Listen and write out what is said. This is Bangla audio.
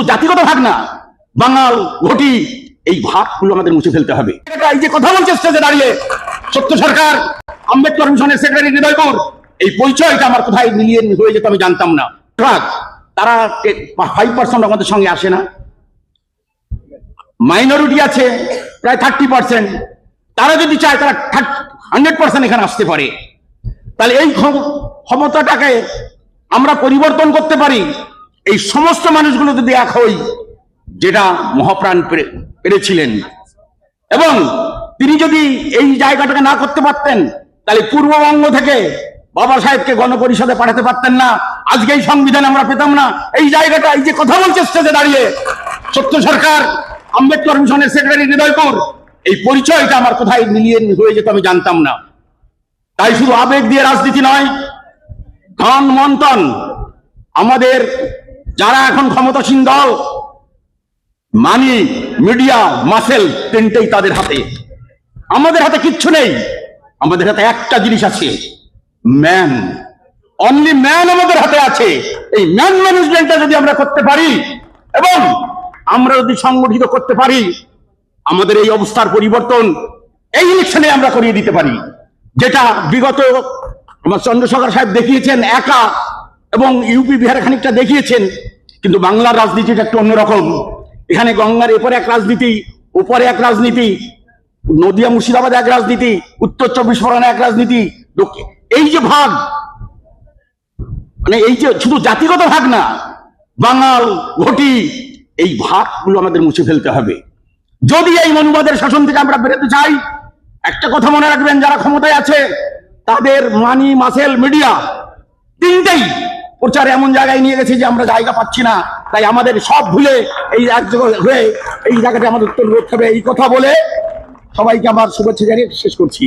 শুধু জাতিগত ভাগ না। বাঙাল, ঘটি, এই ভাগগুলো আমাদের মুছে ফেলতে হবে। এই যে কথা বলছে স্টেজে দাঁড়িয়ে, সত্য সরকার, আম্বেদকর মিশনের সেক্রেটারি হৃদয়পুর, এই পরিচয়টা আমার কোথায় মিলিয়ে হয়ে যেত আমি জানতাম না। ট্রাক, তারা ফাইভ পার্সেন্ট আমাদের সঙ্গে আসে না। মাইনরিটি আছে, প্রায় থার্টি পার্সেন্ট তারা যদি চায়, তারা হান্ড্রেড পার্সেন্ট এখানে আসতে পারে। তাহলে এই ক্ষম- ক্ষমতাটাকে আমরা পরিবর্তন করতে পারি। এই সমস্ত মানুষগুলো যদি এক হই, যেটা মহাপ্রাণ পেরেছিলেন। এবং তিনি যদি এই জায়গাটাকে না করতে পারতেন, তাহলে পূর্ববঙ্গ থেকে বাবা সাহেবকে গণপরিষদে পাঠাতে পারতেন না। আজকে এই সংবিধান আমরা পেতাম না। এই জায়গাটা, এই যে কথা বলছে স্টেজে দাঁড়িয়ে, সত্য সরকার, আম্বেদকর মিশনের সেক্রেটারি হৃদয়পুর, এই পরিচয়টা আমার কোথায় মিলিয়ে হয়ে যেত আমি জানতাম না। তাই শুধু আবেগ দিয়ে রাজনীতি নয় ধন মন্থন, আমাদের যারা এখন ক্ষমতাসীন দল মানি মিডিয়া মাসেল তিনটেই তাদের হাতে। আমাদের হাতে কিচ্ছু নেই, আমাদের হাতে একটা জিনিস আছে ম্যান অনলি ম্যান আমাদের হাতে আছে। এই ম্যান ম্যানেজমেন্টটা যদি আমরা করতে পারি, এবং আমরা যদি সংগঠিত করতে পারি, আমাদের এই অবস্থার পরিবর্তন এই ইলেকশনে আমরা করিয়ে দিতে পারি। যেটা বিগত আমার চন্দ্রশেখর সাহেব দেখিয়েছেন, একা এবং ইউপি বিহারে খানিকটা দেখিয়েছেন কিন্তু বাংলার রাজনীতিটা একটু অন্যরকম। এখানে গঙ্গার এপরে এক রাজনীতি, উপরে এক রাজনীতি, নদিয়া মুর্শিদাবাদ এক রাজনীতি, উত্তর চব্বিশ পরগনা এক রাজনীতি এই যে ভাগ মানে এই যে শুধু জাতিগত ভাগ না, বাঙাল, ঘটি, এই ভাগগুলো আমাদের মুছে ফেলতে হবে। যদি এই মনুবাদের শাসন থেকে আমরা বেরোতে চাই, একটা কথা মনে রাখবেন, যারা ক্ষমতায় আছে, তাদের মানি মাসেল মিডিয়া তিনটেই প্রচার এমন জায়গায় নিয়ে গেছে যে আমরা জায়গা পাচ্ছি না। তাই আমাদের সব ভুলে এই এক হয়ে এই জায়গাটা আমাদের উত্তর করতে হবে। এই কথা বলে সবাইকে আমার শুভেচ্ছা জানিয়ে শেষ করছি।